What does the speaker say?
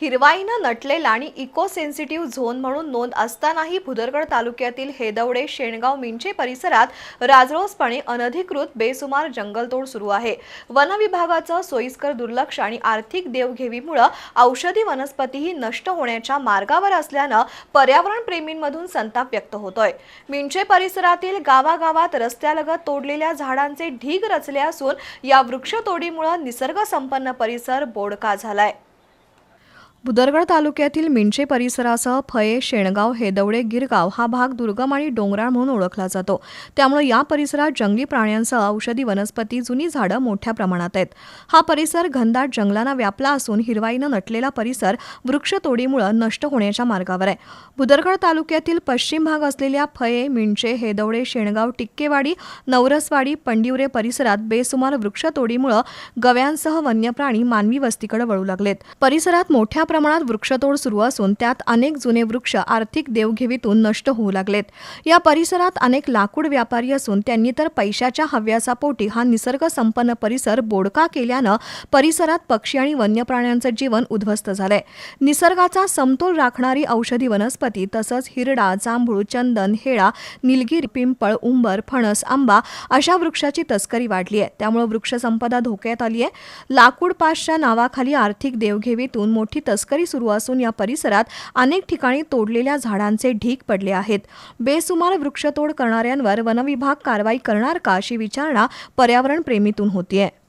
हिरवाईनं नटलेला आणि eco sensitive zone म्हणून नोंद असतानाही भुदरगड तालुक्यातील हेदवडे शेणगाव मिंचे परिसरात राजरोसपणे अनधिकृत बेसुमार जंगलतोड सुरू आहे. वनविभागाचं सोयीस्कर दुर्लक्ष आणि आर्थिक देवघेवीमुळं औषधी वनस्पतीही नष्ट होण्याच्या मार्गावर असल्यानं पर्यावरण प्रेमींमधून संताप व्यक्त होतोय. मिंचे परिसरातील गावागावात रस्त्यालगत तोडलेल्या झाडांचे ढीग रचले असून या वृक्षतोडीमुळं निसर्ग संपन्न परिसर बोडका झालाय. भुदरगड तालुक्यातील मिंचे परिसरासह फये शेणगाव हेदवडे गिरगाव हा भाग दुर्गम आणि डोंगराळ म्हणून ओळखला जातो. त्यामुळे या परिसरात जंगली प्राण्यांसह औषधी वनस्पती जुनी झाडं मोठ्या प्रमाणात आहेत. हा परिसर घनदाट जंगलांना व्यापला असून हिरवाईनं नटलेला परिसर वृक्षतोडीमुळे नष्ट होण्याच्या मार्गावर आहे. भुदरगड तालुक्यातील पश्चिम भाग असलेल्या फये मिंचे हेदवडे शेणगाव टिक्केवाडी नवरसवाडी पंडिवरे परिसरात बेसुमार वृक्षतोडीमुळे गव्यांसह वन्यप्राणी मानवी वस्तीकडे वळू लागलेत. परिसरात मोठ्या प्रमाणात वृक्षतोड सुरू असून त्यात अनेक जुने वृक्ष आर्थिक देवघेवीतून नष्ट होऊ लागलेत. या परिसरात अनेक लाकूड व्यापारी असून त्यांनी तर पैशाच्या हव्यासापोटी हा निसर्ग संपन्न परिसर बोडका केल्यानं परिसरात पक्षी आणि वन्यप्राण्यांचं जीवन उद्ध्वस्त झालंय. निसर्गाचा समतोल राखणारी औषधी वनस्पती तसंच हिरडा जांभूळ चंदन हेळा निलगिरी पिंपळ उंबर फणस आंबा अशा वृक्षाची तस्करी वाढली आहे त्यामुळे वृक्षसंपदा धोक्यात आली आहे लाकूड पासच्या नावाखाली आर्थिक देवघेवीतून मोठी तस्करी सुरू असून या परिसरात अनेक ठिकाणी तोडलेल्या झाडांचे ढीग पडले आहेत. बेसुमार वृक्षतोड करणाऱ्यांवर वनविभाग कारवाई करणार का अशी विचारणा पर्यावरण प्रेमीतून होतीये.